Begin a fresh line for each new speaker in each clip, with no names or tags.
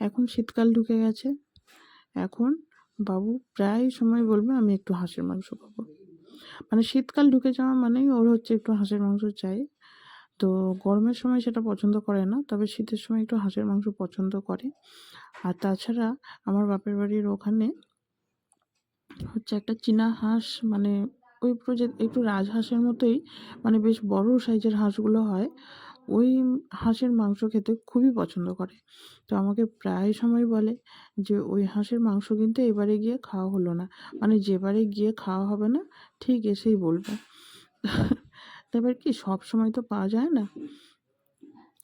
এখন শীতকাল ঢুকে গেছে। এখন বাবু প্রায় সময় বলবে আমি একটু হাঁসের মাংস খাব। মানে শীতকাল ঢুকে যাওয়া মানেই ওর হচ্ছে একটু হাঁসের মাংস চাই। তো গরমের সময় সেটা পছন্দ করে না, তবে শীতের সময় একটু হাঁসের মাংস পছন্দ করে। আর তাছাড়া আমার বাপের বাড়ির ওখানে হচ্ছে একটা চীনা হাঁস মানে ওই পুরো যে একটু রাজহাঁসের মতোই মানে বেশ বড় সাইজের হাঁসগুলো হয়। ওই হাঁসের মাংস খেতে খুবই পছন্দ করে। তো আমাকে প্রায় সময় বলে যে, ওই হাঁসের মাংস কিন্তু এবারে গিয়ে খাওয়া হলো না। মানে যেবারে গিয়ে খাওয়া হবে না, ঠিক এসেই বলবে। তারপর কি, সব সময় তো পাওয়া যায় না?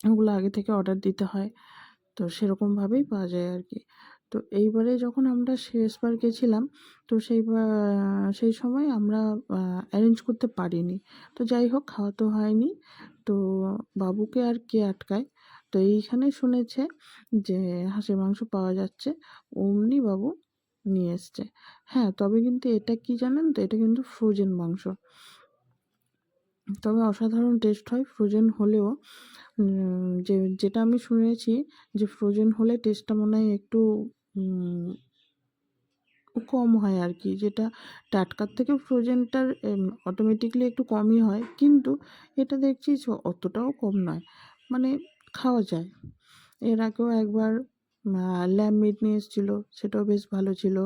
ওগুলো আগে থেকে অর্ডার দিতে হয়। তো সেরকমভাবেই পাওয়া যায় আর কি। তো এইবারে যখন আমরা শেষবার গেছিলাম, তো সেই সেই সময় আমরা অ্যারেঞ্জ করতে পারিনি। তো যাই হোক, খাওয়া তো হয়নি। তো বাবুকে আর কে আটকায়? তো এইখানে শুনেছে যে হাঁসের মাংস পাওয়া যাচ্ছে। অমনি বাবু নিয়ে এসছে। হ্যাঁ তবে কিন্তু এটা কি জানেন তো? এটা কিন্তু ফ্রোজেন মাংস। তবে অসাধারণ টেস্ট হয় ফ্রোজেন হলেও। যে, যেটা আমি শুনেছি যে ফ্রোজেন হলে টেস্টটা মনে হয় একটু কম হয় আর কি যেটা টাটকার থেকে ফ্রোজেনটার অটোমেটিকলি একটু কমই হয়। কিন্তু এটা দেখছি অতটাও কম নয়। মানে খাওয়া যায়। এর আগেও একবার ল্যাম্ব মিট নিয়ে এসেছিল, সেটাও বেশ ভালো ছিল।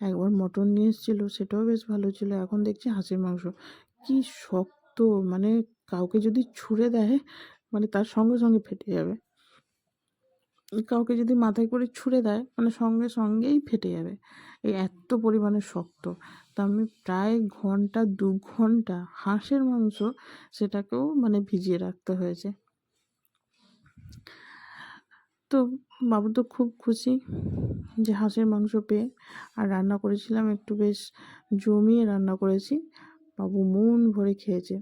একবার মটন নিয়ে এসেছিল, সেটাও বেশ ভালো ছিল। এখন দেখছি হাঁসের মাংস। কি শক্ত মানে কাউকে যদি ছুঁড়ে দেয় মানে তার সঙ্গে সঙ্গে ফেটে যাবে। কাউকে যদি মাথায় করে ছুঁড়ে দেয় মানে সঙ্গে সঙ্গেই ফেটে যাবে। এই এত পরিমাণে শক্ত। তা আমি প্রায় ঘণ্টা, দু ঘণ্টা হাঁসের মাংস সেটাকেও মানে ভিজিয়ে রাখতে হয়েছে। তো বাবু তো খুব খুশি যে হাঁসের মাংস পেয়ে। আর রান্না করেছিলাম, একটু বেশ জমিয়ে রান্না করেছি। বাবু মন ভরে খেয়েছে।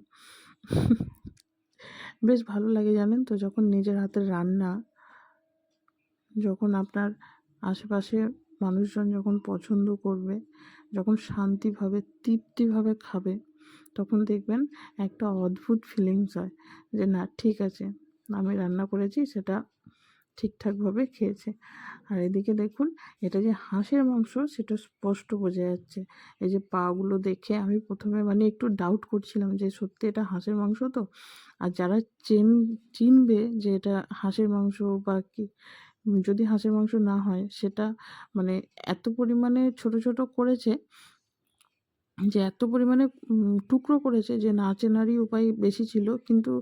বেশ ভালো লাগে জানেন তো, যখন নিজের হাতের রান্না যখন আপনার আশেপাশে মানুষজন যখন পছন্দ করবে, যখন শান্তিভাবে, তৃপ্তিভাবে খাবে, তখন দেখবেন একটা অদ্ভুত ফিলিংস হয় যে, না, ঠিক আছে, আমি রান্না করেছি, সেটা ঠিকঠাকভাবে খেয়েছে। আর এদিকে দেখুন, এটা যে হাঁসের মাংস, সেটা স্পষ্ট বোঝা যাচ্ছে। এই যে পাগুলো দেখে আমি প্রথমে মানে একটু ডাউট করছিলাম যে, সত্যি এটা হাঁসের মাংস তো? আর যারা চেন, চিনবে যে, এটা হাঁসের মাংস বা কি যদি হাঁসের মাংস না হয়, সেটা মানে এত পরিমাণে ছোট ছোট করেছে যে, এত পরিমাণে টুকরো করেছে যে, না চেনারই উপায় বেশি ছিল। কিন্তু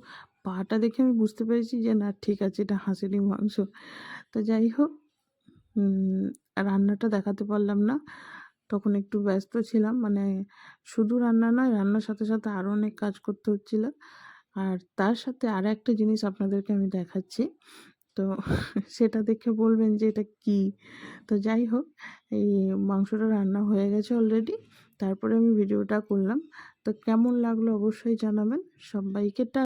পাটা দেখে আমি বুঝতে পেরেছি যে, না, ঠিক আছে, এটা হাঁসেরই মাংস। তো যাই হোক রান্নাটা দেখাতে পারলাম না। তখন একটু ব্যস্ত ছিলাম মানে শুধু রান্না নয়, রান্নার সাথে সাথে আরও অনেক কাজ করতে হচ্ছিল। আর তার সাথে আর একটা জিনিস আপনাদেরকে আমি দেখাচ্ছি। তো সেটা দেখে বলবেন যে এটা কি? তো যাই হোক, এই মাংসটা রান্না হয়ে গেছে অলরেডি তারপরে আমি ভিডিওটা করলাম। তো কেমন লাগল অবশ্যই জানাবেন। সবাইকে